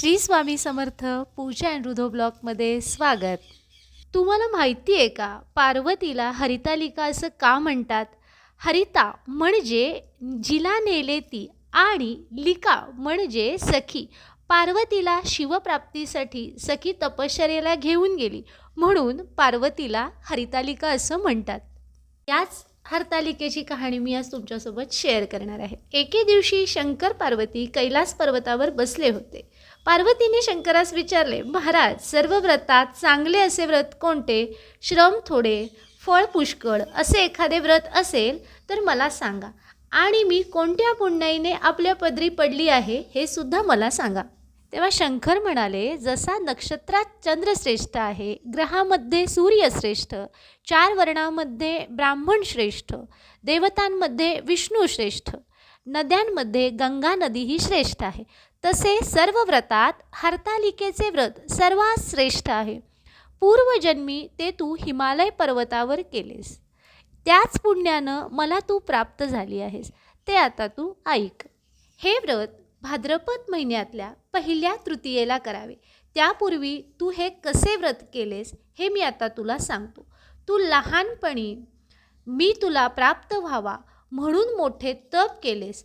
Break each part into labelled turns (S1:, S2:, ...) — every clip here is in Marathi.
S1: श्री स्वामी समर्थ पूजा अँड रुधो ब्लॉकमध्ये स्वागत. तुम्हाला माहिती आहे का पार्वतीला हरितालिका असं का म्हणतात? हरिता म्हणजे जिला नेले ती आणि लिका म्हणजे सखी. पार्वतीला शिवप्राप्तीसाठी सखी तपश्चर्याला घेऊन गेली म्हणून पार्वतीला हरितालिका असं म्हणतात. याच हरतालिकेची कहाणी मी आज तुमच्यासोबत शेअर करणार आहे. एके दिवशी शंकर पार्वती कैलास पर्वतावर बसले होते. पार्वतीने शंकरास विचारले महाराज सर्व व्रतात चांगले असे व्रत कोणते? श्रम थोडे फळ पुष्कळ असे एखादे व्रत असेल तर मला सांगा. आणि मी कोणत्या पुण्याईने आपल्या पदरी पडली आहे हे सुद्धा मला सांगा. तेव्हा शंकर म्हणाले जसा नक्षत्रात चंद्र श्रेष्ठ आहे ग्रहामध्ये सूर्य श्रेष्ठ चार वर्णामध्ये ब्राह्मण श्रेष्ठ देवतांमध्ये विष्णू श्रेष्ठ नद्यांमध्ये गंगा नदी ही श्रेष्ठ आहे. तसे सर्व व्रतात हरतालिकेचे व्रत सर्वात श्रेष्ठ आहे. पूर्वजन्मी ते तू हिमालय पर्वतावर केलेस. त्याच पुण्यानं मला तू प्राप्त झाली आहेस. ते आता तू ऐक. हे व्रत भाद्रपद महिन्यातल्या पहिल्या तृतीयेला करावे. त्यापूर्वी तू हे कसे व्रत केलेस हे मी आता तुला सांगतो. तू लहानपणी मी तुला प्राप्त व्हावा म्हणून मोठे तप केलेस.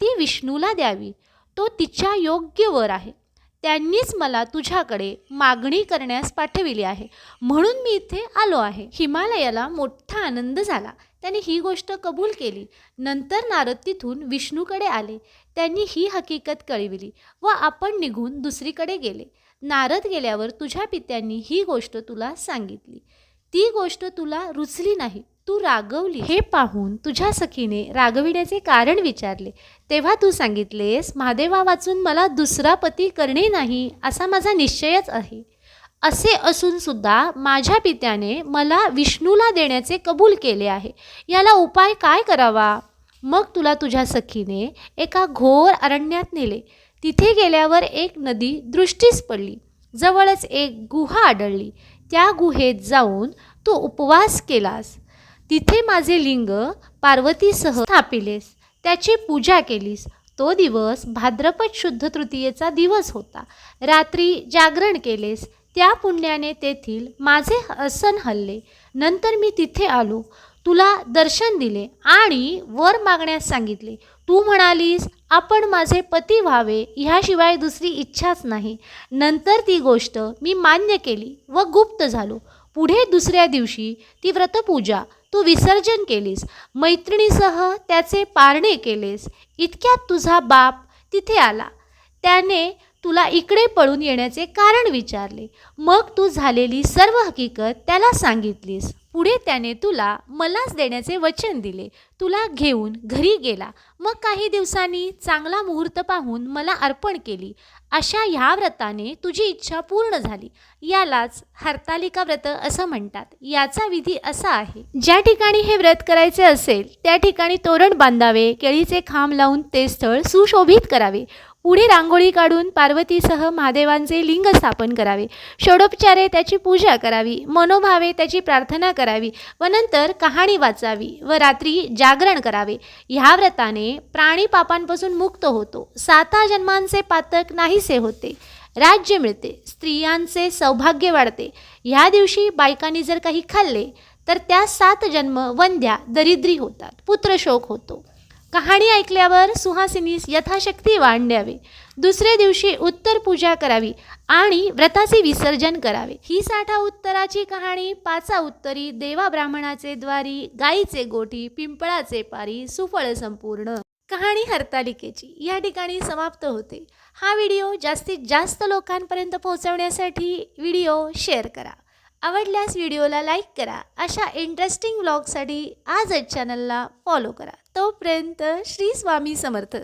S1: ती विष्णूला द्यावी. तो तिच्या योग्य वर आहे. त्यांनीच मला तुझ्याकडे मागणी करण्यास पाठविली आहे. म्हणून मी इथे आलो आहे. हिमालयाला मोठा आनंद झाला. त्याने ही गोष्ट कबूल केली. नंतर नारद तिथून विष्णूकडे आले. त्यांनी ही हकीकत कळविली व आपण निघून दुसरीकडे गेले. नारद गेल्यावर तुझ्या पित्यांनी ही गोष्ट तुला सांगितली. ती गोष्ट तुला रुचली नाही. तू रागवली हे पाहून तुझ्या सखीने रागविण्याचे कारण विचारले. तेव्हा तू सांगितलेस महादेवा वाचून मला दुसरा पती करणे नाही असा माझा निश्चयच आहे. असे असून सुद्धा माझ्या पित्याने मला विष्णूला देण्याचे कबूल केले आहे. याला उपाय काय करावा? मग तुला तुझ्या सखीने एका घोर अरण्यात नेले. तिथे गेल्यावर एक नदी दृष्टीस पडली. जवळच एक गुहा आढळली. त्या गुहेत जाऊन तू उपवास केलास. तिथे माझे लिंग पार्वतीसह स्थापिलेस. त्याची पूजा केलीस. तो दिवस भाद्रपद शुद्ध तृतीयेचा दिवस होता. रात्री जागरण केलेस. त्या पुण्याने तेथील माझे असन हल्ले. नंतर मी तिथे आलो. तुला दर्शन दिले आणि वर मागण्यास सांगितले. तू म्हणालीस आपण माझे पती व्हावे ह्याशिवाय दुसरी इच्छाच नाही. नंतर ती गोष्ट मी मान्य केली व गुप्त झालो. पुढे दुसऱ्या दिवशी ती व्रतपूजा तू विसर्जन केलीस. मैत्रिणीसह त्याचे पारणे केलेस. इतक्यात तुझा बाप तिथे आला. त्याने तुला इकडे पळून येण्याचे कारण विचारले. मग तू झालेली सर्व हकीकत त्याला सांगितलीस. पुढे त्याने तुला मलाच देण्याचे वचन दिले. तुला घेऊन घरी गेला. मग काही दिवसांनी चांगला मुहूर्त पाहून मला अर्पण केली. अशा ह्या व्रताने तुझी इच्छा पूर्ण झाली. यालाच हरतालिका व्रत असं म्हणतात. याचा विधी असा आहे. ज्या ठिकाणी हे व्रत करायचे असेल त्या ठिकाणी तोरण बांधावे केळीचे खांब लावून ते स्थळ सुशोभित करावे. पुढे रांगोळी काढून पार्वतीसह महादेवांचे लिंग स्थापन करावे. षोडोपचारे त्याची पूजा करावी. मनोभावे त्याची प्रार्थना करावी व नंतर कहाणी वाचावी व रात्री जागरण करावे. ह्या व्रताने प्राणी पापांपासून मुक्त होतो. साता जन्मांचे पातक नाहीसे होते. राज्य मिळते. स्त्रियांचे सौभाग्य वाढते. ह्या दिवशी बायकांनी जर काही खाल्ले तर त्या सात जन्म वंद्या दरिद्री होतात. पुत्रशोक होतो. कहाणी ऐकल्यावर सुहासिनीस यथाशक्ती वाण द्यावे दुसऱ्या दिवशी उत्तर पूजा करावी आणि व्रताचे विसर्जन करावे. ही साठा उत्तराची कहाणी पाचा उत्तरी देवा ब्राह्मणाचे द्वारी गाईचे गोठी पिंपळाचे पारी सुफळ संपूर्ण. कहाणी हरतालिकेची या ठिकाणी समाप्त होते. हा व्हिडिओ जास्तीत जास्त लोकांपर्यंत पोहोचवण्यासाठी व्हिडिओ शेअर करा. आवडल्यास व्हिडिओला लाईक करा. अशा इंटरेस्टिंग व्लॉगसाठी आजच चॅनलला फॉलो करा. तोपर्यंत श्री स्वामी समर्थ.